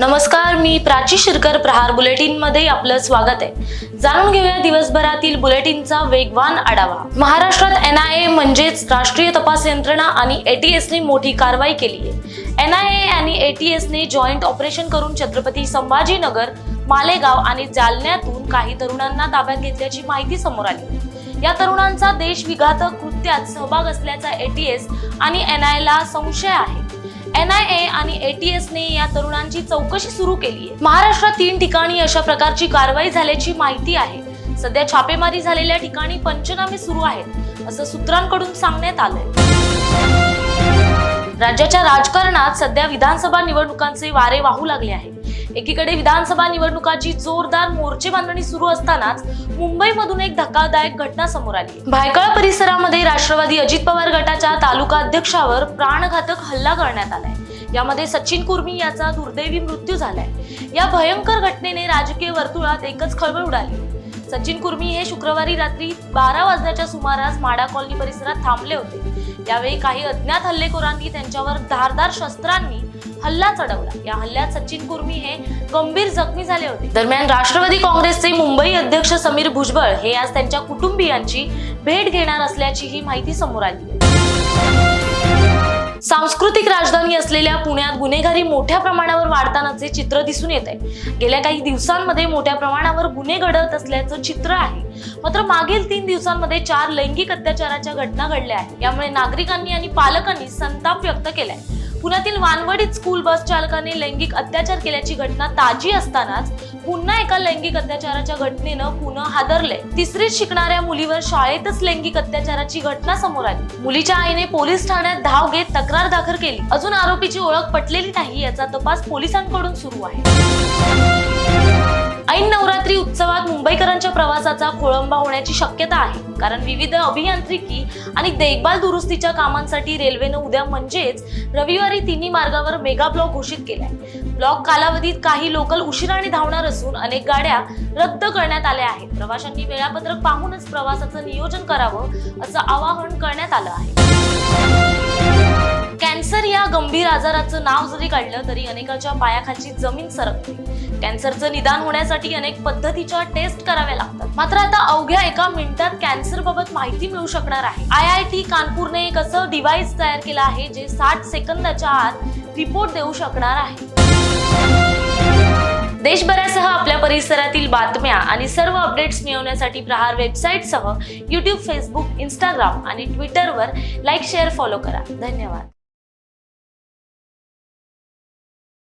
नमस्कार मी प्राची शिरकर प्रहार बुलेटिनमध्ये आपलं स्वागत आहे. जाणून घेऊया दिवसभरातील बुलेटिनचा वेगवान आढावा. महाराष्ट्रात एन आय ए म्हणजेच राष्ट्रीय तपास यंत्रणा आणि एटीएसने मोठी कारवाई केली आहे. एन आय ए आणि एटीएसने जॉईंट ऑपरेशन करून छत्रपती संभाजीनगर मालेगाव आणि जालन्यातून काही तरुणांना ताब्यात घेतल्याची माहिती समोर आली. या तरुणांचा देशविघातक कृत्यात सहभाग असल्याचा एटीएस आणि एन आय ला संशय आहे. एन आय ए आणि एटीएसने या तरुणांची चौकशी सुरू केली आहे. महाराष्ट्रात तीन ठिकाणी अशा प्रकारची कारवाई झाल्याची माहिती आहे. सध्या छापेमारी झालेल्या ठिकाणी पंचनामे सुरू आहेत असं सूत्रांकडून सांगण्यात आलंय. राज्याच्या राजकारणात सध्या विधानसभा निवडणुकांचे वारे वाहू लागले आहेत. एकीकडे विधानसभा निवडणुकाची जोरदार मोर्चे बांधणी सुरू असतानाच मुंबईमधून एक धक्कादायक घटना समोर आली. भायखळा परिसरामध्ये राष्ट्रवादी अजित पवार गटाच्या तालुका अध्यक्षावर प्राणघातक हल्ला करण्यात आलाय. यामध्ये सचिन कुर्मी याचा दुर्दैवी मृत्यू झालाय. या भयंकर घटनेने राजकीय वर्तुळात एकच खळबळ उडाली. सचिन कुर्मी हे शुक्रवारी रात्री बारा वाजण्याच्या सुमारास माडा कॉलनी परिसरात थांबले होते. यावेळी काही अज्ञात हल्लेखोरांनी त्यांच्यावर धारदार शस्त्रांनी हल्ला चढवला. या हल्ल्यात सचिन कुर्मी हे गंभीर जखमी झाले होते. दरम्यान राष्ट्रवादी काँग्रेसचे मुंबई अध्यक्ष समीर भुजबळ हे आज त्यांच्या कुटुंबियांची भेट घेणार असल्याची ही माहिती समोर आली सांस्कृतिक राजधानी असलेल्या पुण्यात गुन्हेगारी मोठ्या प्रमाणावर वाढतानाचे चित्र दिसून येत आहे. गेल्या काही दिवसांमध्ये मोठ्या प्रमाणावर गुन्हे घडत असल्याचं चित्र आहे. मात्र मागील तीन दिवसांमध्ये चार लैंगिक अत्याचाराच्या घटना घडल्या आहेत. यामुळे नागरिकांनी आणि पालकांनी संताप व्यक्त केलाय. पुण्यातील वानवडीत स्कूल बस चालकाने लैंगिक अत्याचार केल्याची घटना ताजी असतानाच पुन्हा एका लैंगिक अत्याचाराच्या घटनेनं पुन्हा हादरले. तिसरीत शिकणाऱ्या मुलीवर शाळेतच लैंगिक अत्याचाराची घटना समोर आली. मुलीच्या आईने पोलीस ठाण्यात धाव घेत तक्रार दाखल केली. अजून आरोपीची ओळख पटलेली नाही याचा तपास पोलिसांकडून सुरू आहे. मुंबईकरांच्या प्रवासाचा खोळंबा होण्याची शक्यता आहे. कारण विविध अभियांत्रिकी आणि देखभाल दुरुस्तीच्या कामांसाठी रेल्वेनं उद्या म्हणजेच रविवारी तिन्ही मार्गावर मेगा ब्लॉक घोषित केलाय. ब्लॉक कालावधीत काही लोकल उशिराने धावणार असून अनेक गाड्या रद्द करण्यात आल्या आहेत. प्रवाशांनी वेळापत्रक पाहूनच प्रवासाचं नियोजन करावं असं आवाहन करण्यात आलं आहे. गंभीर आजाराचं नाव जरी काढलं तरी अनेकाच्या पायाखालची जमीन सरकते. कॅन्सरचं निदान होण्यासाठी अनेक पद्धतीच्या टेस्ट कराव्या लागतात. मात्र आता अवघ्या एका मिनिटात कॅन्सर बाबत माहिती मिळू शकणार आहे. आय आय टी कानपूरने एक असं डिव्हाइस तयार केलं आहे जे साठ सेकंदाच्या आत रिपोर्ट देऊ शकणार आहे. देशभरासह आपल्या परिसरातील बातम्या आणि सर्व अपडेट्स मिळवण्यासाठी प्रहार वेबसाईटसह यूट्यूब फेसबुक इंस्टाग्राम आणि ट्विटरवर लाईक शेअर फॉलो करा. धन्यवाद.